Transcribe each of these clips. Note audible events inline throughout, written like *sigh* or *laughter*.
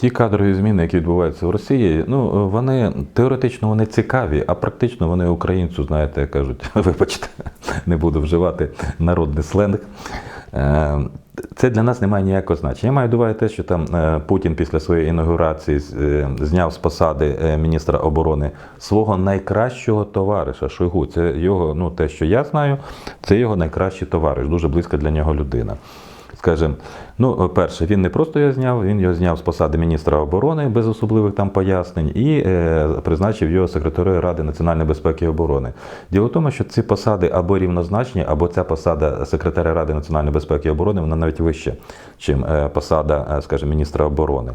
Ті кадрові зміни, які відбуваються в Росії, ну вони теоретично вони цікаві, а практично вони українцю, знаєте, кажуть, *laughs* вибачте, не буду вживати народний сленг. Е, Це для нас не має ніякого значення. Я маю до уваги те, що там е, Путін після своєї інаугурації е, зняв з посади міністра оборони свого найкращого товариша Шойгу. Це його, ну те, що я знаю, це його найкращий товариш, дуже близька для нього людина. Скажем, ну, перше, він не просто його зняв, він його зняв з посади міністра оборони без особливих там пояснень і е, призначив його секретарем Ради національної безпеки і оборони. Діло в тому, що ці посади або рівнозначні, або ця посада секретаря Ради національної безпеки і оборони, вона навіть вища, ніж посада, е, скажімо, міністра оборони.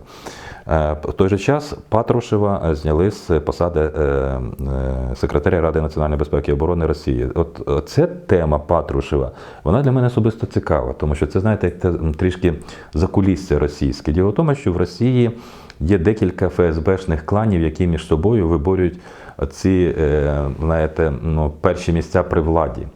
Е, В той же час Патрушева е, зняли з посади е, секретаря Ради національної безпеки і оборони Росії. От ця тема Патрушева, вона для мене особисто цікава, тому що це, знаєте, як трішки закулісся російське. Діло в тому, що в Росії є декілька ФСБшних кланів, які між собою виборюють ці, знаєте, ну, перші місця при владі.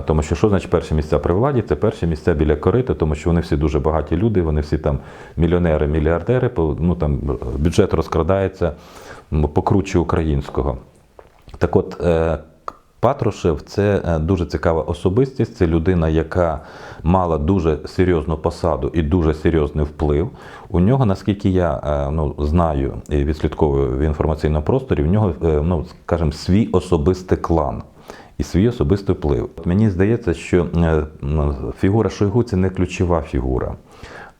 Тому що що значить перші місця при владі? Це перші місця біля корита, тому що вони всі дуже багаті люди, вони всі там мільйонери, мільярдери, ну там бюджет розкрадається покруче українського. Так от, е, Патрушев це е, дуже цікава особистість. Це людина, яка мала дуже серйозну посаду і дуже серйозний вплив. У нього, наскільки я е, ну, знаю і відслідковую в інформаційному просторі, в нього, ну, скажімо, свій особистий клан і свій особистий вплив. От Мені здається, що е, фігура Шойгу це не ключова фігура.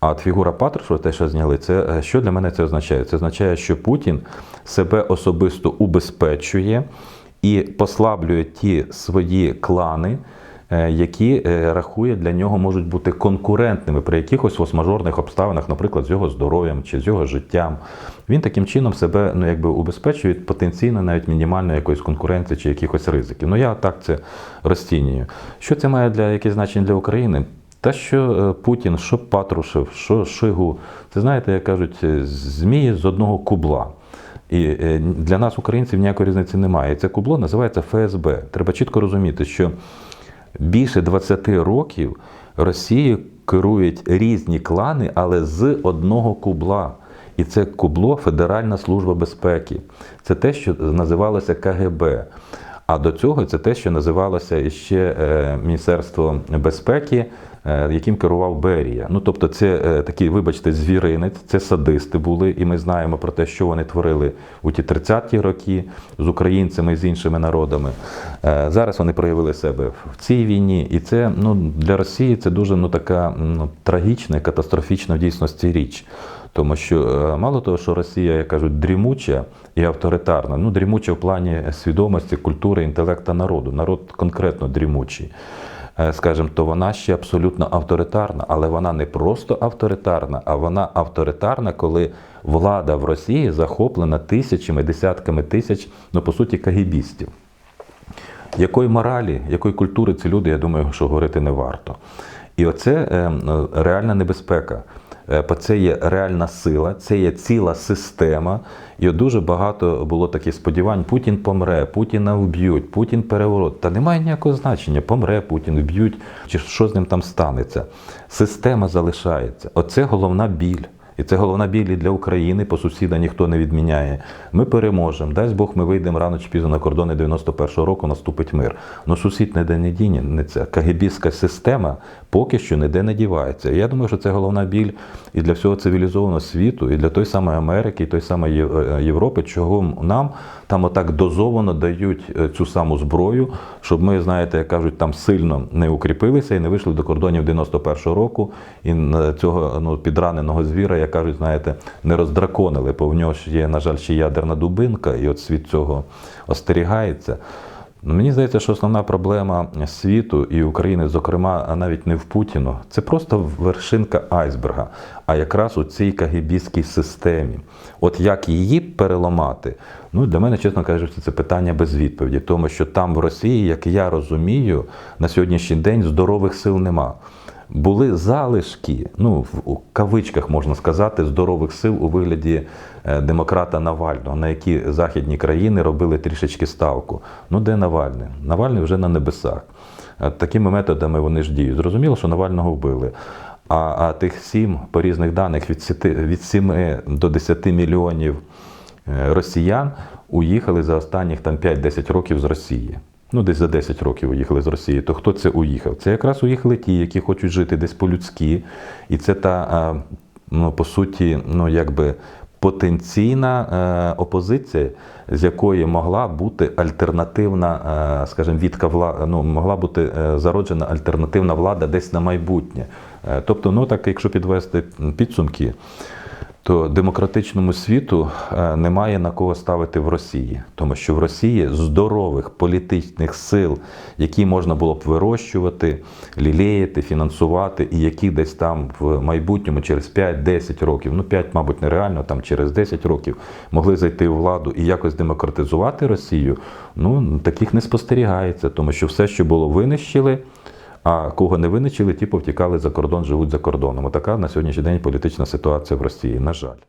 А от фігура Патрушева, те, що зняли, це е, що для мене це означає? Це означає, що Путін себе особисто убезпечує і послаблює ті свої клани, які е, рахує для нього можуть бути конкурентними при якихось форс-мажорних обставинах, наприклад, з його здоров'ям чи з його життям. Він таким чином себе ну, якби убезпечує від потенційно навіть мінімальної якоїсь конкуренції чи якихось ризиків. Ну я так це розцінюю. Що це має для якесь значення для України? Та що е, Путін, що Патрушев, що Шойгу, це знаєте, як кажуть, е, змії з одного кубла. І е, для нас, українців, ніякої різниці немає. І це кубло називається ФСБ. Треба чітко розуміти, що більше 20 років Росією керують різні клани, але з одного кубла. І це кубло Федеральна служба безпеки. Це те, що називалося КГБ. А до цього це те, що називалося ще е, Міністерство безпеки, яким керував Берія. Ну тобто, це е, такий, вибачте, звіринець, це садисти були, і ми знаємо про те, що вони творили у ті 30-ті роки з українцями і з іншими народами. Е, Зараз вони проявили себе в цій війні, і це ну для Росії це дуже ну така ну, трагічна і катастрофічна в дійсності річ. Тому що е, мало того, що Росія, як кажуть, дрімуча і авторитарна, ну дрімуча в плані свідомості, культури, інтелекта народу. Народ конкретно дрімучий. Е, Скажімо, то вона ще абсолютно авторитарна, але вона не просто авторитарна, а вона авторитарна, коли влада в Росії захоплена тисячами, десятками тисяч, ну по суті, кагібістів. Якої моралі, якої культури ці люди, я думаю, що говорити не варто. І оце е, е, реальна небезпека. Е, бо Це є реальна сила, це є ціла система. І дуже багато було таких сподівань: Путін помре, Путіна вб'ють, Путін переворот. Та немає ніякого значення. Помре Путін, вб'ють, чи що з ним там станеться. Система залишається. Оце головна біль. І це головна біль для України, по сусіда ніхто не відміняє. Ми переможемо. Дасть Бог, ми вийдемо рано чи пізно на кордони 91-го року, наступить мир. Ну сусід ніде не діне. Не ця кагебістська система поки що ніде не дівається. І я думаю, що це головна біль і для всього цивілізованого світу, і для той самої Америки, і той самої е, Європи, чого нам там отак дозовано дають е, цю саму зброю, щоб ми, знаєте, як кажуть, там сильно не укріпилися і не вийшли до кордонів 91-го року, і цього ну, підраненого звіра, як кажуть, знаєте, не роздраконили, бо в нього ж є, на жаль, ще ядерна дубинка, і от світ цього остерігається. Ну, Мені здається, що основна проблема світу і України, зокрема, навіть не в Путіну, це просто вершинка айсберга, а якраз у цій кагібістській системі. От як її переламати, ну для мене, чесно кажучи, це питання без відповіді, тому що там в Росії, як я розумію, на сьогоднішній день здорових сил нема. Були залишки, ну в кавичках можна сказати, здорових сил у вигляді е, демократа Навального, на які західні країни робили трішечки ставку. Ну де Навальний? Навальний вже на небесах. Е, Такими методами вони ж діють. Зрозуміло, що Навального вбили. А, а тих сім, по різних даних, від, від 7 до 10 мільйонів е, росіян уїхали за останніх там 5-10 років з Росії. Ну, десь за 10 років уїхали з Росії. То хто це уїхав? Це якраз уїхали ті, які хочуть жити десь по-людськи. І це та, ну, по суті, ну, якби потенційна е, опозиція, з якої могла бути альтернативна, е, скажімо, відка вла... ну, могла бути е, зароджена альтернативна влада десь на майбутнє. Тобто, ну так, якщо підвести підсумки, то демократичному світу е, немає на кого ставити в Росії, тому що в Росії здорових політичних сил, які можна було б вирощувати, лілеяти, фінансувати, і які десь там в майбутньому через 5-10 років, ну 5, мабуть, нереально, там через 10 років могли зайти у владу і якось демократизувати Росію. Ну таких не спостерігається, тому що все, що було, винищили. А кого не виничили, ті повтікали за кордон, живуть за кордоном. Така на сьогоднішній день політична ситуація в Росії, на жаль.